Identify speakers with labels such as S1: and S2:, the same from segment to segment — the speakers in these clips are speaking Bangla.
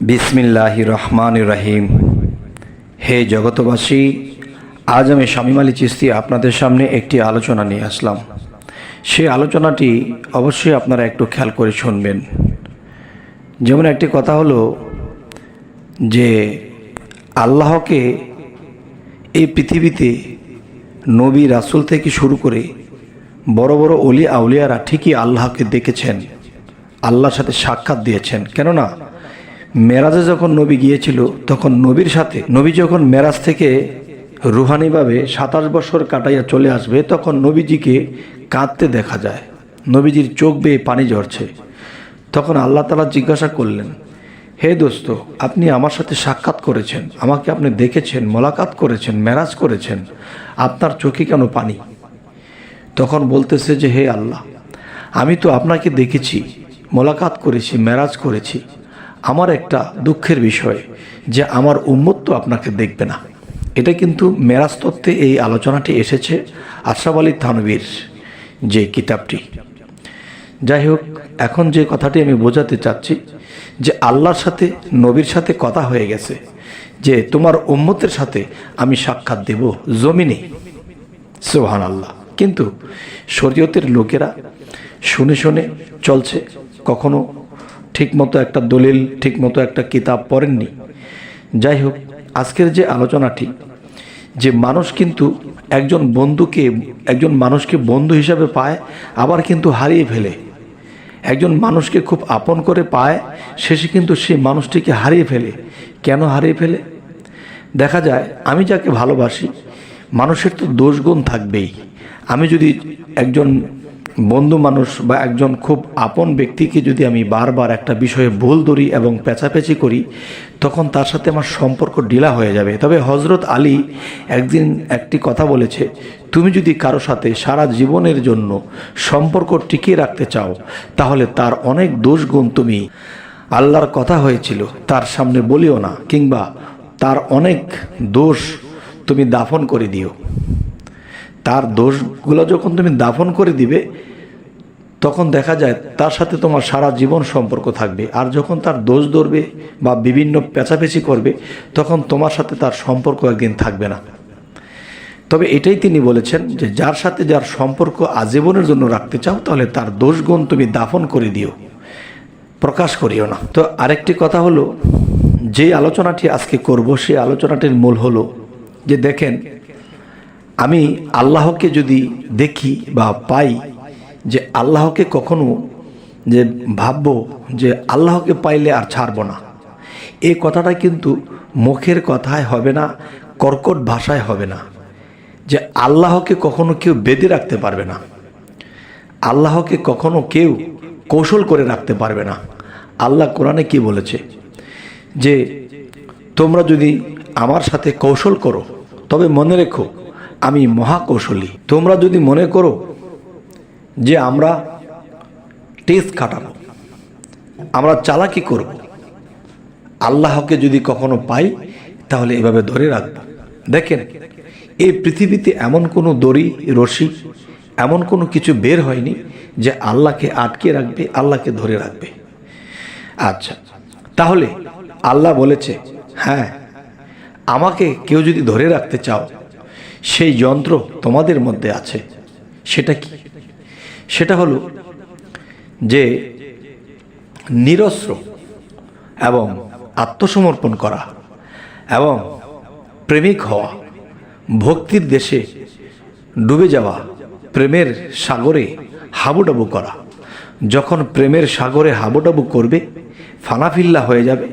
S1: বিসমিল্লাহ রহমান রাহিম। হে জগতবাসী আজ আমি শামীম আলী চিস্তি আপনাদের সামনে একটি আলোচনা নিয়ে আসলাম। সেই আলোচনাটি অবশ্যই আপনারা একটু খেয়াল করে শুনবেন। যেমন একটি কথা হলো যে, আল্লাহকে এই পৃথিবীতে নবী রাসূল থেকে শুরু করে বড় বড় অলি আউলিয়ারা ঠিকই আল্লাহকে দেখেছেন, আল্লাহর সাথে সাক্ষাৎ দিয়েছেন। কেননা মেরাজে যখন নবী গিয়েছিল, তখন নবীর সাথে, নবী যখন মেরাজ থেকে রুহানিভাবে সাতাশ বছর কাটাইয়া চলে আসবে, তখন নবীজিকে কাঁদতে দেখা যায়। নবীজির চোখ বেয়ে পানি ঝরছে। তখন আল্লাহ তালা জিজ্ঞাসা করলেন, হে দোস্ত, আপনি আমার সাথে সাক্ষাৎ করেছেন, আমাকে আপনি দেখেছেন, মোলাকাত করেছেন, মেরাজ করেছেন, আপনার চোখে কেন পানি? তখন বলতেছে যে, হে আল্লাহ, আমি তো আপনাকে দেখেছি, মোলাকাত করেছি, মেরাজ করেছি আমার একটা দুঃখের বিষয় যে আমার উম্মত তো আপনাকে দেখবে না। এটা কিন্তু মেরাজ তত্ত্বে এই আলোচনাটি এসেছে আশরাফ আলী থানবীর যে কিতাবটি। যাই হোক, এখন যে কথাটি আমি বোঝাতে চাচ্ছি যে আল্লাহর সাথে, নবীর সাথে কথা হয়ে গেছে যে তোমার উম্মতের সাথে আমি সাক্ষাৎ দেব জমিনে। সোহান আল্লাহ কিন্তু শরীয়তের লোকেরা শুনে শুনে চলছে, কখনো ঠিকমতো একটা দলিল, ঠিকমতো একটা কিতাব পড়েননি। যাই হোক, আজকের যে আলোচনাটি, যে মানুষ কিন্তু একজন বন্ধুকে, একজন মানুষকে বন্ধু হিসাবে পায়, আবার কিন্তু হারিয়ে ফেলে। একজন মানুষকে খুব আপন করে পায়, শেষে কিন্তু সেই মানুষটিকে হারিয়ে ফেলে। কেন হারিয়ে ফেলে? দেখা যায়, আমি যাকে ভালোবাসি, মানুষের তো দোষগুণ থাকবেই। আমি যদি একজন বন্ধু মানুষ বা একজন খুব আপন ব্যক্তিকে যদি আমি বারবার একটা বিষয়ে ভুল ধরি এবং পেঁচাপেচি করি, তখন তার সাথে আমার সম্পর্ক ঢিলা হয়ে যাবে। তবে হজরত আলী একদিন একটি কথা বলেছে, তুমি যদি কারও সাথে সারা জীবনের জন্য সম্পর্ক টিকিয়ে রাখতে চাও, তাহলে তার অনেক দোষগুণ তুমি। আল্লাহর কথা হয়েছিল, তার সামনে বলিও না, কিংবা তার অনেক দোষ তুমি দাফন করে দিও। তার দোষগুলো যখন তুমি দাফন করে দিবে, তখন দেখা যায় তার সাথে তোমার সারা জীবন সম্পর্ক থাকবে। আর যখন তার দোষ ধরবে বা বিভিন্ন পেঁচাপেচি করবে, তখন তোমার সাথে তার সম্পর্ক একদিন থাকবে না। তবে এটাই তিনি বলেছেন যে, যার সাথে যার সম্পর্ক আজীবনের জন্য রাখতে চাও, তাহলে তার দোষগুণ তুমি দাফন করে দিও। প্রকাশ করিও না। তো আরেকটি কথা হলো, যে আলোচনাটি আজকে করব সেই আলোচনাটির মূল হলো যে, দেখেন আমি আল্লাহকে যদি দেখি বা পাই যে আল্লাহকে কখনো যে ভাববো যে আল্লাহকে পাইলে আর ছাড়বো না এই কথাটা কিন্তু মুখের কথায় হবে না, কর্কট ভাষায় হবে না, যে আল্লাহকে কখনো কেউ বেঁধে রাখতে পারবে না, আল্লাহকে কখনো কেউ কৌশল করে রাখতে পারবে না। আল্লাহ কোরআনে কি বলেছে? যে তোমরা যদি আমার সাথে কৌশল করো, তবে মনে রেখো আমি মহাকৌশলী। তোমরা যদি মনে করো যে আমরা টেস্ট খাটাবো, আমরা চালাকি করব, আল্লাহকে যদি কখনো পাই, তাহলে এভাবে ধরে রাখব। দেখেন, এই পৃথিবীতে এমন কোনো দড়ি, রশি, এমন কোনো কিছু বের হয়নি যে আল্লাহকে আটকে রাখবে, আল্লাহকে ধরে রাখবে। আচ্ছা তাহলে আল্লাহ বলেছে হ্যাঁ আমাকে কেউ যদি ধরে রাখতে চাও সেই যন্ত্র তোমাদের মধ্যে আছে। সেটা কি? সেটা হলো যে নিরস্ত্র এবং আত্মসমর্পণ করা এবং প্রেমিক হওয়া, ভক্তির দেশে ডুবে যাওয়া, প্রেমের সাগরে হাবুডাবু করা। যখন প্রেমের সাগরে হাবুডাবু করবে, ফানাফিল্লা হয়ে যাবে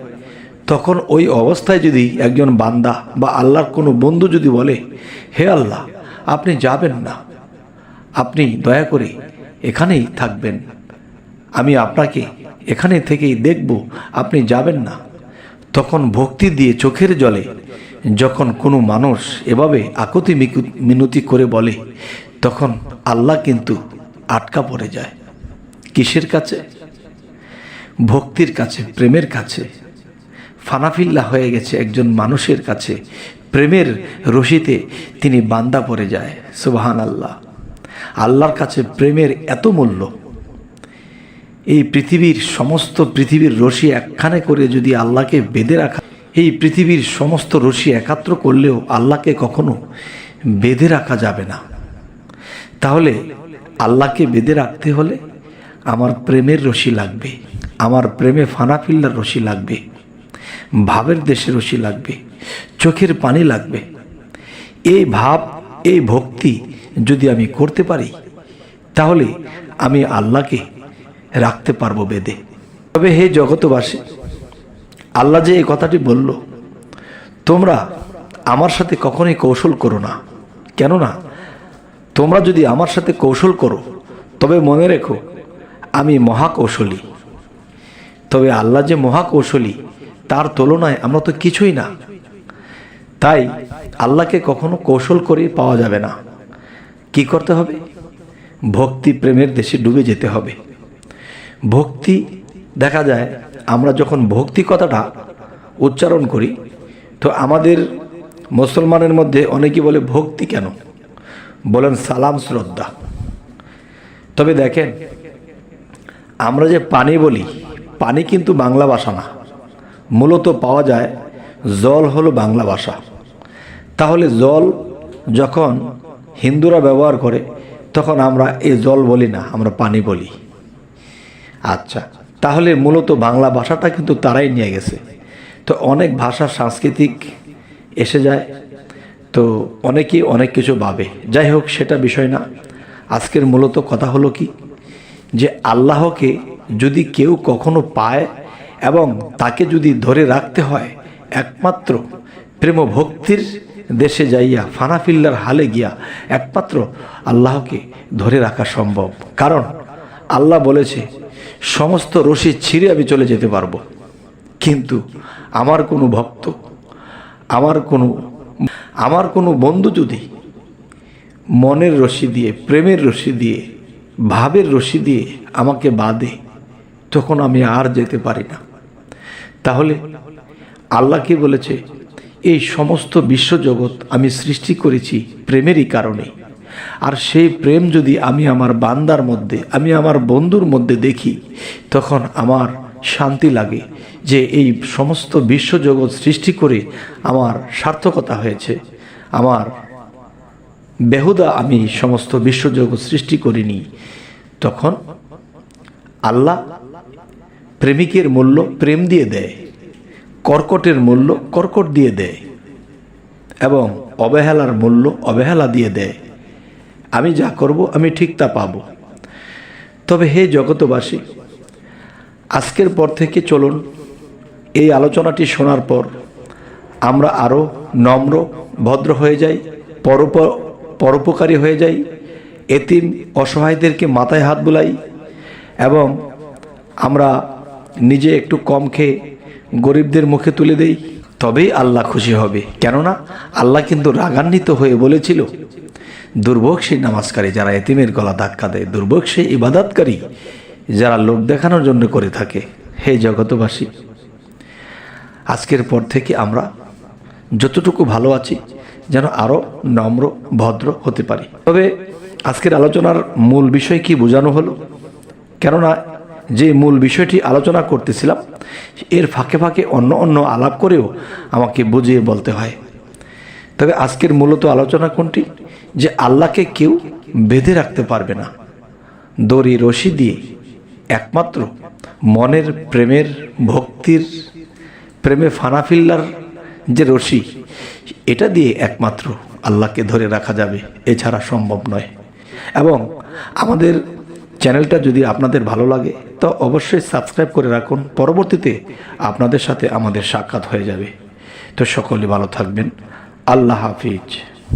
S1: তখন ওই অবস্থায় যদি একজন বান্দা বা আল্লাহর কোনো বন্ধু যদি বলে, হে আল্লাহ, আপনি যাবেন না। আপনি দয়া করে এখানেই থাকবেন। আমি আপনাকে এখানে থেকেই দেখব, আপনি যাবেন না। তখন ভক্তি দিয়ে চোখের জলে যখন কোনো মানুষ এভাবে আকতি মিনতি করে বলে, তখন আল্লাহ কিন্তু আটকা পড়ে যায়। কিসের কাছে? ভক্তির কাছে, প্রেমের কাছে। ফানাফিল্লা হয়ে গেছে একজন মানুষের কাছে। প্রেমের রশিতে তিনি বান্দা পড়ে যায় সুবাহান আল্লাহ আল্লাহর কাছে প্রেমের এত মূল্য। এই পৃথিবীর সমস্ত পৃথিবীর রশি একখানে করে যদি আল্লাহকে বেঁধে রাখা, এই পৃথিবীর সমস্ত রশি একাত্র করলেও আল্লাহকে কখনো বেঁধে রাখা যাবে না। তাহলে আল্লাহকে বেঁধে রাখতে হলে আমার প্রেমের রশি লাগবে, আমার প্রেমে ফানাফিল্লার রশি লাগবে। ভাবের দেশে রশি লাগবে, চোখের পানি লাগবে। এই ভাব এই ভক্তি যদি আমি করতে পারি, তাহলে আমি আল্লাহকে রাখতে পারব বেদে। তবে হে জগতবাসী আল্লাহ যে এই কথাটি বলল, তোমরা আমার সাথে কখনোই কৌশল করো না। কেননা, তোমরা যদি আমার সাথে কৌশল করো, তবে মনে রেখো, আমি মহাকৌশলী। তবে আল্লাহ যে মহাকৌশলী তার তুলনায় আমরা তো কিছুই না। তাই আল্লাহকে কখনো কৌশল করে পাওয়া যাবে না। কি করতে হবে? ভক্তি প্রেমের দেশে ডুবে যেতে হবে। ভক্তি, দেখা যায়, আমরা যখন ভক্তি কথাটা উচ্চারণ করি, তো আমাদের মুসলমানের মধ্যে অনেকে বলে, ভক্তি কেন? বলেন, সালাম শ্রদ্ধা। তবে দেখেন, আমরা যে পানি বলি, পানি কিন্তু বাংলা ভাষা না। মূলত পাওয়া যায় জল হলো বাংলা ভাষা। তাহলে জল যখন হিন্দুরা ব্যবহার করে, তখন আমরা এই জল বলি না, আমরা পানি বলি। আচ্ছা তাহলে মূলত বাংলা ভাষাটা কিন্তু তারাই নিয়ে গেছে। তো অনেক ভাষা সাংস্কৃতিক এসে যায়, তো অনেকেই অনেক কিছু ভাবে। যাই হোক, সেটা বিষয় না। আজকের মূলত কথা হলো কি? যে আল্লাহকে যদি কেউ কখনো পায় এবং তাকে যদি ধরে রাখতে হয়, একমাত্র প্রেম ভক্তির দেশে যাইয়া ফানাফিল্লার হালে গিয়া একমাত্র আল্লাহকে ধরে রাখা সম্ভব। কারণ আল্লাহ বলেছে, সমস্ত রশি ছিঁড়ে আমি চলে যেতে পারব। কিন্তু আমার কোনো ভক্ত, আমার কোনো আমার কোনো বন্ধু যদি মনের রশি দিয়ে, প্রেমের রশি দিয়ে, ভাবের রশি দিয়ে আমাকে বাঁধে, তখন আমি আর যেতে পারি না। তাহলে আল্লাহ কি বলেছে, এই সমস্ত বিশ্বজগৎ আমি সৃষ্টি করেছি প্রেমেরই কারণে। আর সেই প্রেম যদি আমি আমার বান্দার মধ্যে, আমি আমার বন্ধুর মধ্যে দেখি, তখন আমার শান্তি লাগে যে এই সমস্ত বিশ্বজগৎ সৃষ্টি করে আমার সার্থকতা হয়েছে। আমার বেহুদা আমি সমস্ত বিশ্বজগৎ সৃষ্টি করিনি। তখন আল্লাহ প্রেমিকের মূল্য প্রেম দিয়ে দেয়, কর্কটের মূল্য কর্কট দিয়ে দেয়, এবং অবহেলার মূল্য অবহেলা দিয়ে দেয়। আমি যা করব, আমি ঠিক তা পাব। তবে হে জগতবাসী আজকের পর থেকে চলুন, এই আলোচনাটি শোনার পর আমরা আরও নম্র, ভদ্র হয়ে যাই, পরোপ, পরোপকারী হয়ে যাই, এতিম অসহায়দেরকে মাথায় হাত বুলাই, এবং আমরা নিজে একটু কম খেয়ে গরিবদের মুখে তুলে দেই, তবেই আল্লাহ খুশি হবে। কেননা আল্লাহ কিন্তু রাগান্বিত হয়ে বলেছিল, দুর্ভোগ সেই নামাজকারী যারা এতিমের গলা ধাক্কা দেয়, দুর্ভোগ সেই ইবাদাতকারী যারা লোক দেখানোর জন্য করে থাকে। হে জগতবাসী আজকের পর থেকে আমরা যতটুকু ভালো আছি, যেন আরও নম্র, ভদ্র হতে পারি। তবে আজকের আলোচনার মূল বিষয় কি বোঝানো হলো? কেননা যে মূল বিষয়টি আলোচনা করতেছিলাম, এর ফাঁকে ফাঁকে অন্য অন্য আলাপ করেও আমাকে বুঝিয়ে বলতে হয়। তবে আজকের মূলত আলোচনা কোনটি? যে আল্লাহকে কেউ বেঁধে রাখতে পারবে না। দড়ি রশি দিয়ে একমাত্র মনের প্রেমের ভক্তির, প্রেমে ফানাফিল্লার যে রশি, এটা দিয়ে একমাত্র আল্লাহকে ধরে রাখা যাবে, এছাড়া সম্ভব নয়। এবং আমাদের চ্যানেলটা যদি আপনাদের ভালো লাগে, তো অবশ্যই সাবস্ক্রাইব করে রাখুন। পরবর্তীতে আপনাদের সাথে আমাদের সাক্ষাৎ হয়ে যাবে। তো সকলে ভালো থাকবেন। আল্লাহ হাফিজ।